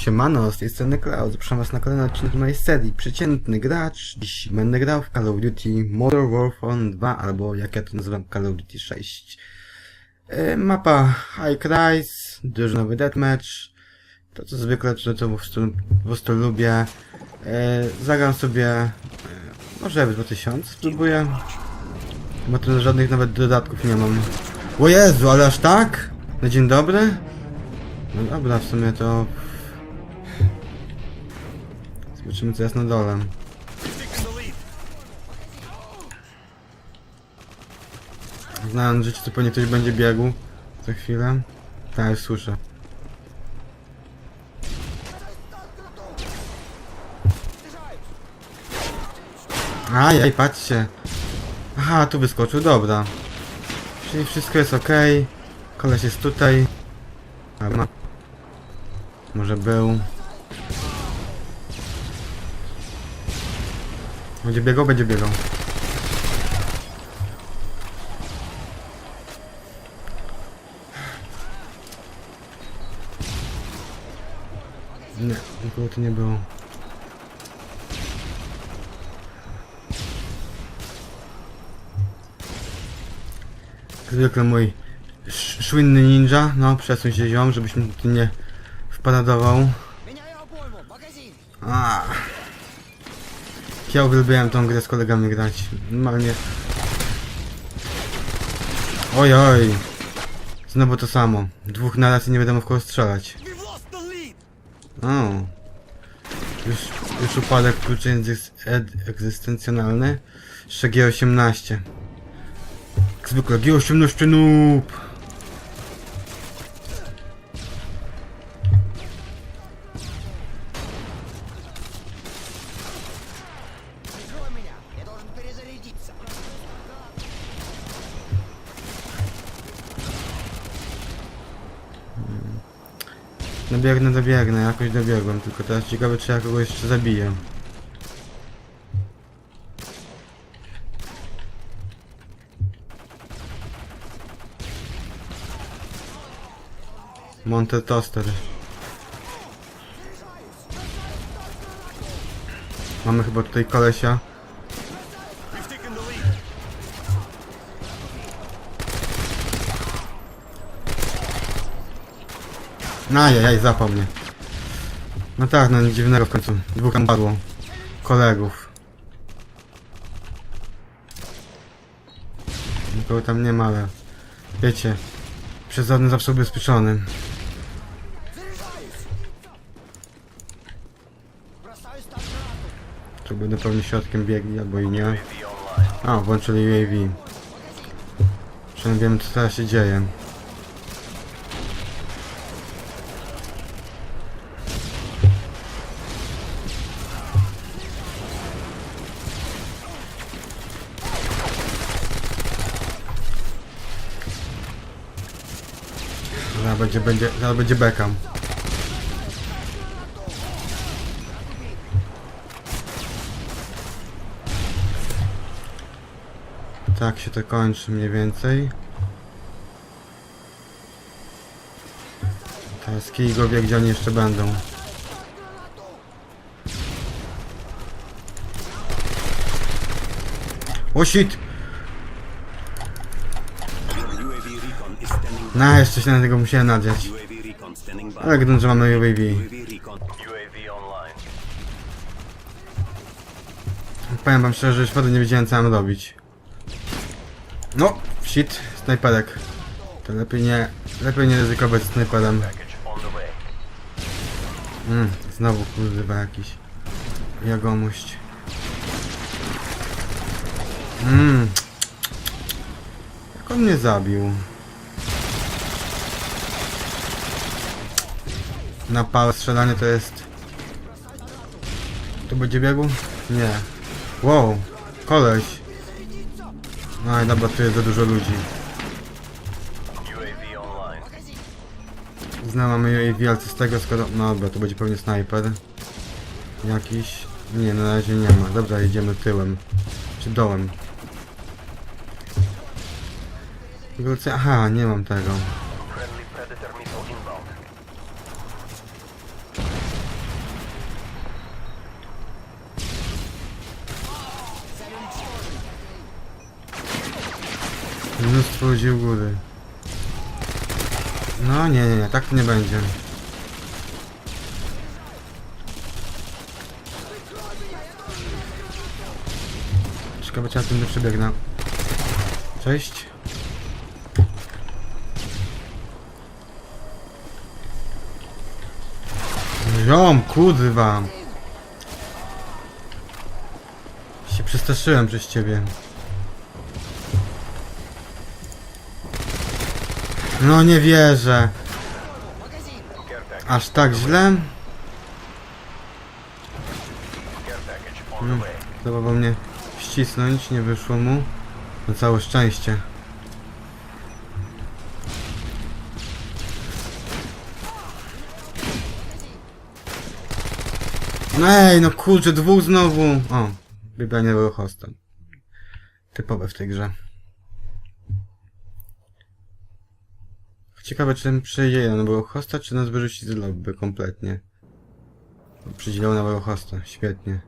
Siemano, z tej strony Cloud. Zapraszam was na kolejny odcinek mojej serii Przeciętny Gracz. Dziś będę grał w Call of Duty Modern Warfare 2, albo jak ja to nazywam Call of Duty 6. E, mapa High Rise, drużynowy deathmatch. To co zwykle, to, to po, prostu, po prostu lubię. E, zagram sobie e, może w 2000 spróbuję. Bo tu żadnych nawet dodatków nie mam. O Jezu, ale aż tak? Na dzień dobry? No dobra, w sumie to... Zobaczymy co jest na dole. Znając życie, to pewnie ktoś będzie biegł za chwilę. Tak, słyszę. Ajaj, patrzcie. Aha, tu wyskoczył, dobra. Czyli wszystko jest ok. Koleś jest tutaj. Ma... Może był. Będzie biegał, będzie biegał. Nie, nikogo tu nie było. Zwykle mój szwinny ninja, no przesuń się ziom, żebyś mi tu nie wpadadował. Ah. Ja uwielbiałem tą grę z kolegami grać. Normalnie. Oj, oj. Znowu to samo. Dwóch naraz i nie wiadomo w kogo strzelać. O. Już, już upadek kluczy egzystencjonalny. Jeszcze G18. Jak zwykle G18 noob. Dobiegnę, dobiegnę, jakoś dobiegłem, tylko teraz ciekawe czy ja kogoś jeszcze zabiję. Monte Toster. Mamy chyba tutaj kolesia. Ajajaj, zapał mnie. No tak, no nic dziwnego w końcu. Dwóch tam padło. Kolegów. Nikogo tam nie ma, ale... Wiecie, przezadny zawsze ubezpieczony. Tu będą pewnie środkiem biegli, albo i nie. A, włączyli UAV. Przynajmniej wiem, co teraz się dzieje. Będzie, będzie, zaraz będzie bekam. Tak się to kończy mniej więcej. Teraz kij go wie, gdzie oni jeszcze będą. O shit! Na, jeszcze się na tego musiałem by. Ale gdy że mamy UAV. Powiem wam szczerze, że już wtedy nie wiedziałem co mam robić. No, shit, snajperek. To lepiej nie, lepiej nie ryzykować snajperem. Mm, znowu kurwa jakiś jagomość. Mm. Jak on mnie zabił? Na pałę strzelanie to jest... To będzie biegł? Nie. Wow, koleś. No i dobra, tu jest za dużo ludzi. Znam, mamy UAV, ale co z tego skoro... No dobra, to będzie pewnie snajper. Jakiś... Nie, na razie nie ma. Dobra, jedziemy tyłem. Czy dołem. Aha, nie mam tego. Mnóstwo u góry. No nie, nie, nie, tak nie będzie. Ciekawe czy ja tym nie przebiegnę. Cześć. Ziom, kurwa. Się przestraszyłem przez ciebie. No nie wierzę. Aż tak źle? Hmm, próbował mnie ścisnąć, nie wyszło mu. Na całe szczęście. Ej, no kurczę, dwóch znowu. O, Biblia nie był hostem. Typowe w tej grze. Ciekawe, czy ten przyjdzie był hosta, czy nas wyrzuci z lobby kompletnie. Przydzielał był hosta, świetnie.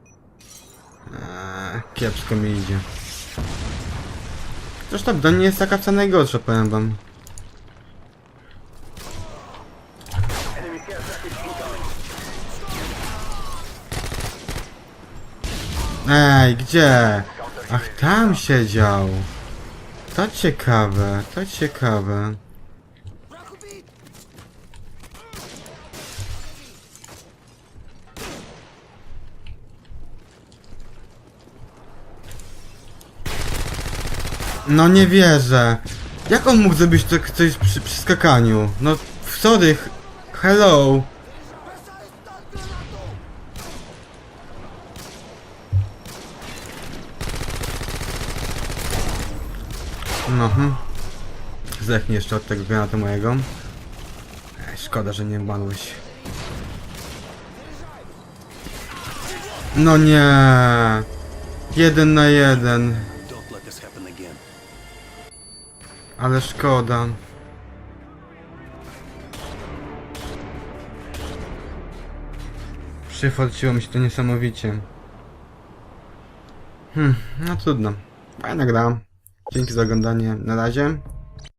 Eee, kiepsko mi idzie. Zresztą broń nie jest taka wcale najgorsza, powiem wam. Ej, gdzie? Ach, tam siedział. To ciekawe, to ciekawe. No nie wierzę. Jak on mógł zrobić to coś przy, przy skakaniu? No, sorry, hello. No, hm. Zdechnij jeszcze od tego granatu mojego. Ej, szkoda, że nie umarłeś. No nie. Jeden na jeden. Ale szkoda. Przyforciło mi się to niesamowicie. Hmm, no trudno. Fajna gra. Dzięki za oglądanie. Na razie.